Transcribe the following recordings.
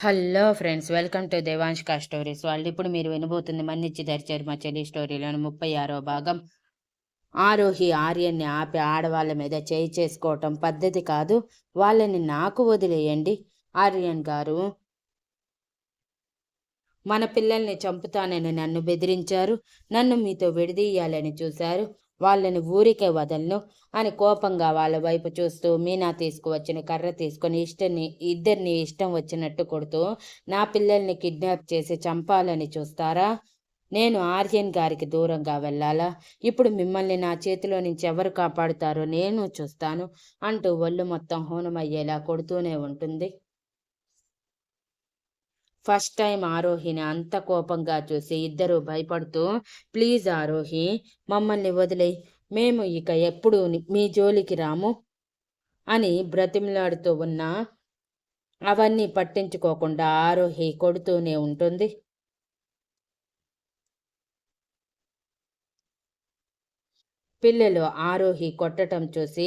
Hello friends welcome to దేవాంష్కా stories. వాళ్ళు ఇప్పుడు మీరు వినబోతుంది మన్నిచ్చి దరిచారు మా చెల్లి స్టోరీలోని ముప్పై ఆరో భాగం. ఆరోహి ఆర్యన్ని ఆపి ఆడవాళ్ళ మీద చేయి చేసుకోవటం పద్ధతి కాదు. వాళ్ళని నాకు వదిలేయండి. ఆర్యన్ గారు మన పిల్లల్ని చంపుతానని నన్ను బెదిరించారు. నన్ను మీతో విడదీయాలని చూశారు. వాళ్ళని ఊరికే వదలను అని కోపంగా వాళ్ళ వైపు చూస్తూ మీనా తీసుకువచ్చిన కర్ర తీసుకొని ఇష్టని ఇద్దరిని ఇష్టం వచ్చినట్టు కొడుతూ నా పిల్లల్ని కిడ్నాప్ చేసి చంపాలని చూస్తారా? నేను ఆర్యన్ గారికి దూరంగా వెళ్ళాలా? ఇప్పుడు మిమ్మల్ని నా చేతిలో నుంచి ఎవరు కాపాడుతారో నేను చూస్తాను అంటూ ఒళ్ళు మొత్తం హోనమయ్యేలా కొడుతూనే ఉంటుంది. ఫస్ట్ టైం ఆరోహిని అంత కోపంగా చూసి ఇద్దరూ భయపడుతూ ప్లీజ్ ఆరోహి మమ్మల్ని వదిలే మేము ఇక ఎప్పుడు మీ జోలికి రాము అని బ్రతిమలాడుతూ ఉన్నా అవన్నీ పట్టించుకోకుండా ఆరోహి కొడుతూనే ఉంటుంది. పిల్లలు ఆరోహి కొట్టడం చూసి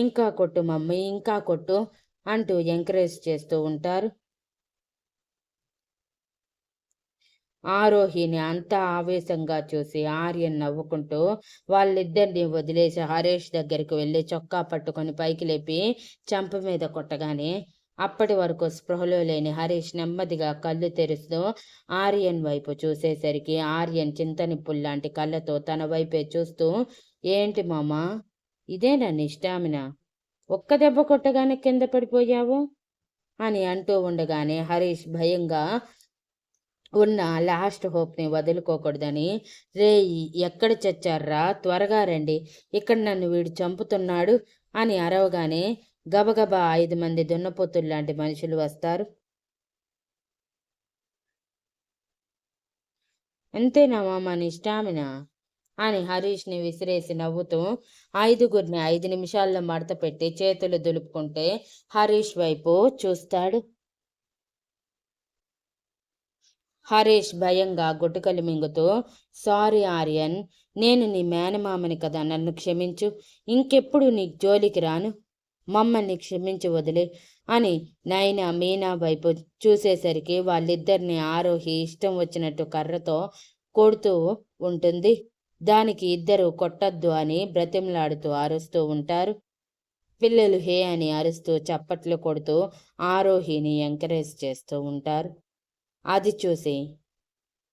ఇంకా కొట్టు మమ్మీ ఇంకా కొట్టు అంటూ ఎంకరేజ్ చేస్తూ ఉంటారు. ఆరోహిని అంతా ఆవేశంగా చూసి ఆర్యన్ నవ్వుకుంటూ వాళ్ళిద్దరిని వదిలేసి హరీష్ దగ్గరికి వెళ్ళి చొక్కా పట్టుకొని పైకి లేపి చంప మీద కొట్టగానే అప్పటి వరకు స్పృహలో లేని హరీష్ నెమ్మదిగా కళ్ళు తెరుస్తూ ఆర్యన్ వైపు చూసేసరికి ఆర్యన్ చింతనిప్పుల్లాంటి కళ్ళతో తన వైపే చూస్తూ ఏంటి మామా? ఇదేనా నన్ను ఒక్క దెబ్బ కొట్టగానే కింద పడిపోయావు? అని అంటూ ఉండగానే హరీష్ భయంగా ఉన్న లాస్ట్ హోప్ని వదులుకోకూడదని. రే ఎక్కడ చచ్చారా త్వరగా రండి. ఇక్కడ నన్ను వీడు చంపుతున్నాడు అని అరవగానే గబగబా ఐదు మంది దున్నపోతులు లాంటి మనుషులు వస్తారు. అంతేనామా మన ఇష్టామినా అని హరీష్ని విసిరేసి నవ్వుతూ ఐదుగురిని ఐదు నిమిషాల్లో మడత పెట్టి చేతులు దులుపుకుంటే హరీష్ వైపు చూస్తాడు. హరీష్ భయంగా గుటుకలు మింగుతూ సారీ ఆర్యన్ నేను నీ మేనమామని కదా నన్ను క్షమించు. ఇంకెప్పుడు నీ జోలికి రాను? మమ్మల్ని క్షమించి వదిలే అని నైనా మీనా వైపు చూసేసరికి వాళ్ళిద్దరిని ఆరోహి ఇష్టం వచ్చినట్టు కర్రతో కొడుతూ ఉంటుంది. దానికి ఇద్దరు కొట్టద్దు అని బ్రతిమలాడుతూ అరుస్తూ ఉంటారు. పిల్లలు హే అని అరుస్తూ చప్పట్లు కొడుతూ ఆరోహిని ఎంకరేజ్ చేస్తూ ఉంటారు. అది చూసి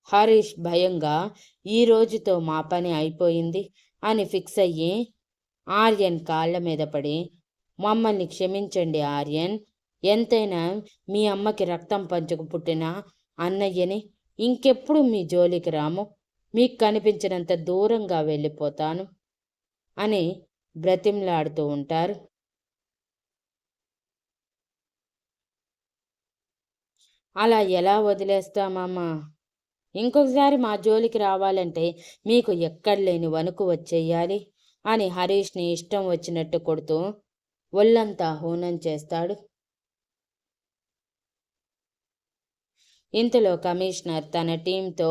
హరీష్ భయంగా ఈ రోజుతో మా పని అయిపోయింది అని ఫిక్స్ అయ్యి ఆర్యన్ కాళ్ళ మీద పడి మమ్మల్ని క్షమించండి ఆర్యన్. ఎంతైనా మీ అమ్మకి రక్తం పంచుకు పుట్టిన అన్నయ్యని ఇంకెప్పుడు మీ జోలికి రాము. మీకు కనిపించినంత దూరంగా వెళ్ళిపోతాను అని బ్రతిమ్లాడుతూ ఉంటారు. అలా ఎలా వదిలేస్తామమ్మా? ఇంకొకసారి మా జోలికి రావాలంటే మీకు ఎక్కడ లేని వణుకు వచ్చేయాలి అని హరీష్ని ఇష్టం వచ్చినట్టు కొడుతూ ఒళ్ళంతా హూనం చేస్తాడు. ఇంతలో కమిషనర్ తన టీంతో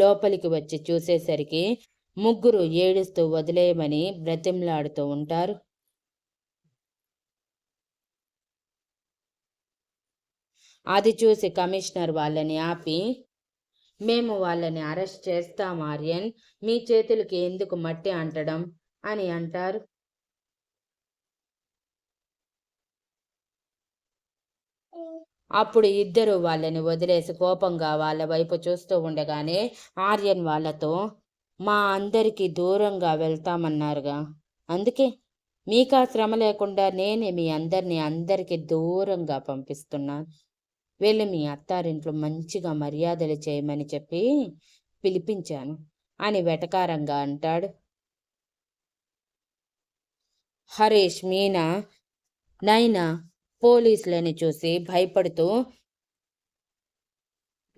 లోపలికి వచ్చి చూసేసరికి ముగ్గురు ఏడుస్తూ వదిలేయమని బ్రతిమలాడుతూ ఉంటారు. అది చూసి కమిషనర్ వాళ్ళని ఆపి మేము వాళ్ళని అరెస్ట్ చేస్తాం ఆర్యన్ మీ చేతులకి ఎందుకు మట్టి అంటడం? అని అంటారు. అప్పుడు ఇద్దరు వాళ్ళని వదిలేసి కోపంగా వాళ్ళ వైపు చూస్తూ ఉండగానే ఆర్యన్ వాళ్ళతో మా అందరికీ దూరంగా వెళ్తామన్నారుగా. అందుకే మీకా శ్రమ లేకుండా నేనే మీ అందరినీ అందరికీ దూరంగా పంపిస్తున్నాను. వెళ్ళి మీ అత్తారింట్లో మంచిగా మర్యాదలు చేయమని చెప్పి పిలిపించాను అని వెటకారంగా అంటాడు. హరీష్ మీనా నైనా పోలీసులని చూసి భయపడుతూ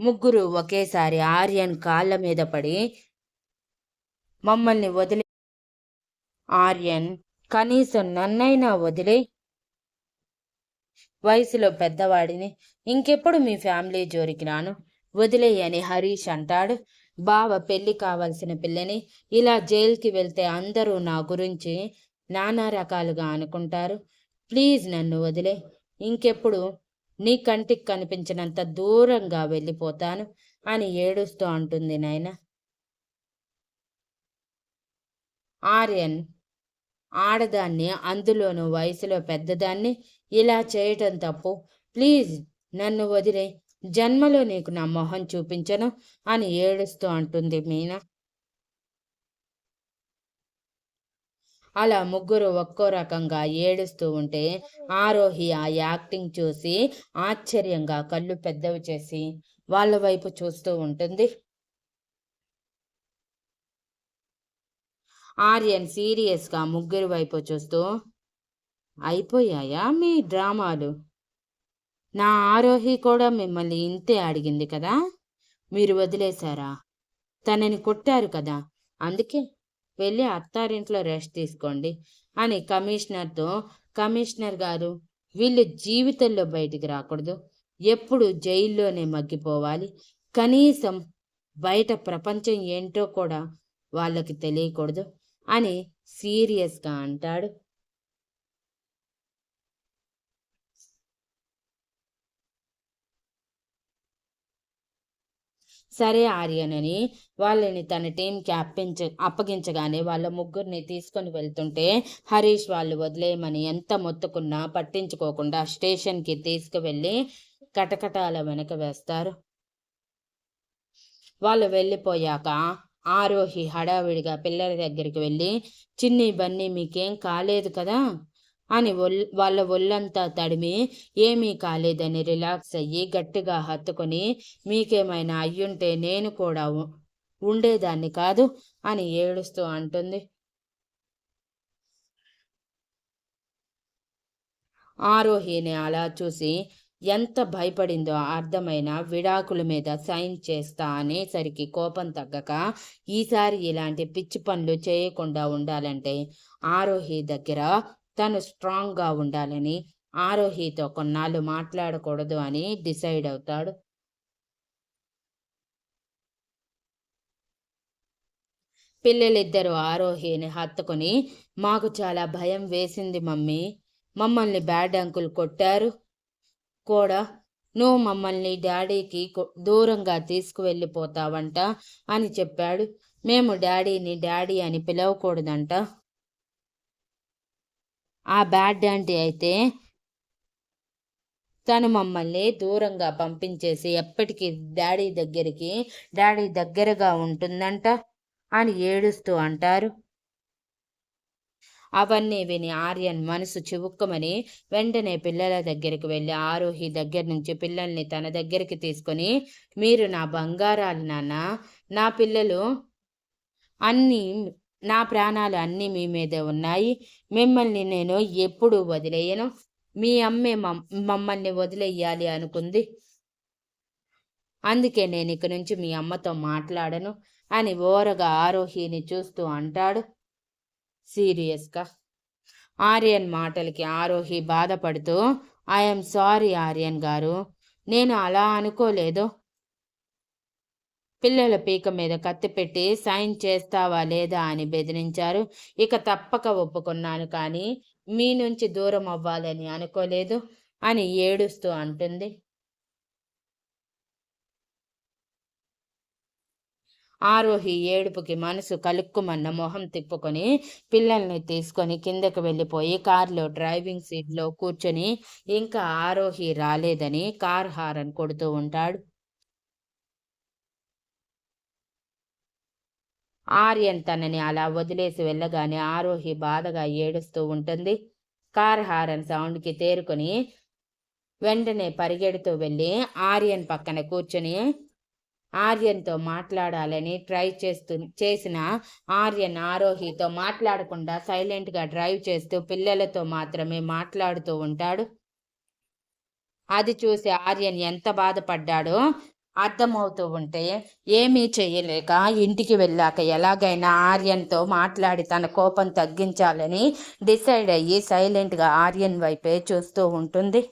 ముగ్గురు ఒకేసారి ఆర్యన్ కాళ్ళ మీద పడి మమ్మల్ని వదిలే ఆర్యన్ కనీసం నన్నైనా వదిలే వయసులో పెద్దవాడిని ఇంకెప్పుడు మీ ఫ్యామిలీ జోరికి రాను? వదిలేయని హరీష్ అంటాడు. బావ పెళ్ళి కావాల్సిన పిల్లని ఇలా జైలుకి వెళ్తే అందరూ నా గురించి నానా రకాలుగా అనుకుంటారు. ప్లీజ్ నన్ను వదిలే. ఇంకెప్పుడు నీ కంటికి కనిపించినంత దూరంగా వెళ్ళిపోతాను అని ఏడుస్తూ అంటుంది నాయన. ఆర్యన్ ఆడదాన్ని అందులోనూ వయసులో పెద్దదాన్ని ఇలా చేయటం తప్పు. ప్లీజ్ నన్ను వదిలే జన్మలో నీకు నా మొహం చూపించను అని ఏడుస్తూ అంటుంది మీనా. అలా ముగ్గురు ఒక్కో రకంగా ఏడుస్తూ ఉంటే ఆరోహి ఆ యాక్టింగ్ చూసి ఆశ్చర్యంగా కళ్ళు పెద్దవి చేసి వాళ్ళ వైపు చూస్తూ ఉంటుంది. ఆర్యన్ సీరియస్గా ముగ్గురు వైపు చూస్తూ అయిపోయాయా మీ డ్రామాలు? నా ఆరోహి కూడా మిమ్మల్ని ఇంతే అడిగింది కదా? మీరు వదిలేశారా? తనని కొట్టారు కదా. అందుకే వెళ్ళి అత్తారింట్లో రెస్ట్ తీసుకోండి అని కమిషనర్తో కమిషనర్ గారు వీళ్ళు జీవితంలో బయటికి రాకూడదు. ఎప్పుడు జైల్లోనే మగ్గిపోవాలి. కనీసం బయట ప్రపంచం ఏంటో కూడా వాళ్ళకి తెలియకూడదు అని సీరియస్గా అంటాడు. సరే ఆర్యనని వాళ్ళని తన టీం అప్పించ అప్పగించగానే వాళ్ళ ముగ్గురిని తీసుకొని వెళ్తుంటే హరీష్ వాళ్ళు వదిలేయమని ఎంత మొత్తుకున్నా పట్టించుకోకుండా స్టేషన్కి తీసుకువెళ్ళి కటకటాల వెనక వేస్తారు. వాళ్ళు వెళ్ళిపోయాక ఆరోహి హడావిడిగా పిల్లల దగ్గరికి వెళ్ళి చిన్ని బన్నీ మీకేం కాలేదు కదా? అని ఒల్ వాళ్ళ ఒళ్ళంతా తడిమి ఏమీ కాలేదని రిలాక్స్ అయ్యి గట్టిగా హత్తుకొని మీకేమైనా అయ్యుంటే నేను కూడా ఉండేదాన్ని కాదు అని ఏడుస్తూ అంటుంది. ఆరోహిని అలా చూసి ఎంత భయపడిందో అర్థమైన విడాకుల మీద సైన్ చేస్తా అనేసరికి కోపం తగ్గక ఈసారి ఇలాంటి పిచ్చి పనులు చేయకుండా ఉండాలంటే ఆరోహి దగ్గర తను స్ట్రాంగ్గా ఉండాలని ఆరోహితో కొన్నాళ్ళు మాట్లాడకూడదు అని డిసైడ్ అవుతాడు. పిల్లలిద్దరూ ఆరోహిని హత్తుకొని మాకు చాలా భయం వేసింది మమ్మీ. మమ్మల్ని బ్యాడ్ అంకుల్ కొట్టారు కూడా. నువ్వు మమ్మల్ని డాడీకి దూరంగా తీసుకువెళ్ళిపోతావంట అని చెప్పాడు. మేము డాడీని డాడీ అని పిలవకూడదంట. ఆ బ్యాడ్ డాంటీ అయితే తను మమ్మల్ని దూరంగా పంపించేసి ఎప్పటికీ డాడీ దగ్గరికి డాడీ దగ్గరగా ఉంటుందంట అని ఏడుస్తూ అంటారు. అవన్నీ విని ఆర్యన్ మనసు చివుక్కమని వెంటనే పిల్లల దగ్గరికి వెళ్ళి ఆరోహి దగ్గర నుంచి పిల్లల్ని తన దగ్గరికి తీసుకొని మీరు నా బంగారాలు నాన్న నా పిల్లలు అన్నీ నా ప్రాణాలు అన్నీ మీ మీదే ఉన్నాయి. మిమ్మల్ని నేను ఎప్పుడు వదిలేయను. మీ అమ్మే మమ్మల్ని వదిలేయాలి అనుకుంది. అందుకే నేను ఇక నుంచి మీ అమ్మతో మాట్లాడను అని ఓరగా ఆరోహిని చూస్తూ అంటాడు. సీరియస్గా. ఆర్యన్ మాటలకి ఆరోహి బాధపడుతూ ఐఎమ్ సారీ ఆర్యన్ గారు. నేను అలా అనుకోలేదు. పిల్లల పీక మీద కత్తి పెట్టి సైన్ చేస్తావా లేదా అని బెదిరించారు. ఇక తప్పక ఒప్పుకున్నాను కానీ మీ నుంచి దూరం అవ్వాలని అనుకోలేదు అని ఏడుస్తూ అంటుంది. ఆరోహి ఏడుపుకి మనసు కలుక్కుమన్న మొహం తిప్పుకొని పిల్లల్ని తీసుకొని కిందకి వెళ్ళిపోయి కారులో డ్రైవింగ్ సీట్లో కూర్చొని ఇంకా ఆరోహి రాలేదని కార్ హారన్ కొడుతూ ఉంటాడు. ఆర్యన్ తనని అలా వదిలేసి వెళ్ళగానే ఆరోహి బాధగా ఏడుస్తూ ఉంటుంది. కార్ హారన్ సౌండ్కి తేరుకొని వెంటనే పరిగెడుతూ వెళ్ళి ఆర్యన్ పక్కన కూర్చొని ఆర్యన్తో మాట్లాడాలని ట్రై చేస్తూ చేసిన ఆర్యన్ ఆరోహితో మాట్లాడకుండా సైలెంట్గా డ్రైవ్ చేస్తూ పిల్లలతో మాత్రమే మాట్లాడుతూ ఉంటాడు. అది చూసి ఆర్యన్ ఎంత బాధపడ్డాడో అర్థమవుతూ ఉంటే ఏమీ చేయలేక ఇంటికి వెళ్ళాక ఎలాగైనా ఆర్యన్తో మాట్లాడి తన కోపం తగ్గించాలని డిసైడ్ అయ్యి సైలెంట్గా ఆర్యన్ వైపే చూస్తూ ఉంటుంది.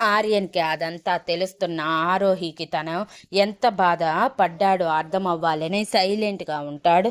ఆర్యన్కి అదంతా తెలుస్తున్న ఆరోహికి తను ఎంత బాధ పడ్డాడో అర్థం అవ్వాలని సైలెంట్గా ఉంటాడు.